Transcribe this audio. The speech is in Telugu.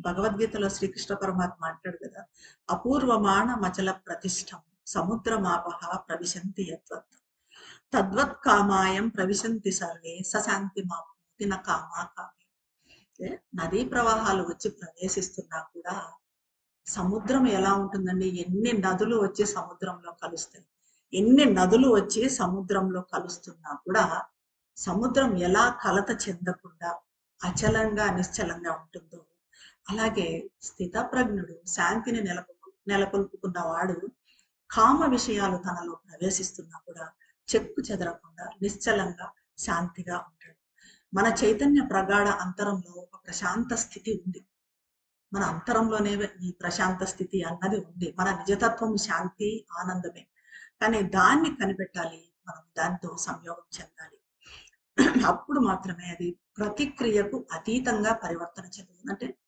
భగవద్గీతలో శ్రీకృష్ణ పరమాత్మ అంటాడు కదా అపూర్వమాణ మచల ప్రతిష్టం సముద్రమాపహ ప్రవిశంతి యద్వత్. తద్వత్ కామాయం ప్రవిశంతి సర్వే సశాంతి మాపుతి కామా కామే. నదీ ప్రవాహాలు వచ్చి ప్రవేశిస్తున్నా కూడా సముద్రం ఎలా ఉంటుందండి? ఎన్ని నదులు వచ్చి సముద్రంలో కలుస్తాయి? ఎన్ని నదులు వచ్చి సముద్రంలో కలుస్తున్నా కూడా సముద్రం ఎలా కలత చెందకుండా అచలంగా నిశ్చలంగా ఉంటుందో అలాగే స్థితప్రజ్ఞుడు శాంతిని నెలకొల్పు నెలకొల్పుకున్న వాడు కామ విషయాలు తనలో ప్రవేశిస్తున్నా కూడా చెక్కు చెదరకుండా నిశ్చలంగా శాంతిగా ఉంటాడు. మన చైతన్య ప్రగాఢ అంతరంలో ఒక ప్రశాంత స్థితి ఉంది. మన అంతరంలోనే ఈ ప్రశాంత స్థితి అన్నది ఉంది. మన నిజతత్వం శాంతి ఆనందమే. కానీ దాన్ని కనిపెట్టాలి మనం దాంతో సంయోగం చెందాలి. అప్పుడు మాత్రమే అది ప్రతిక్రియకు అతీతంగా పరివర్తన చెందుతుంది. అంటే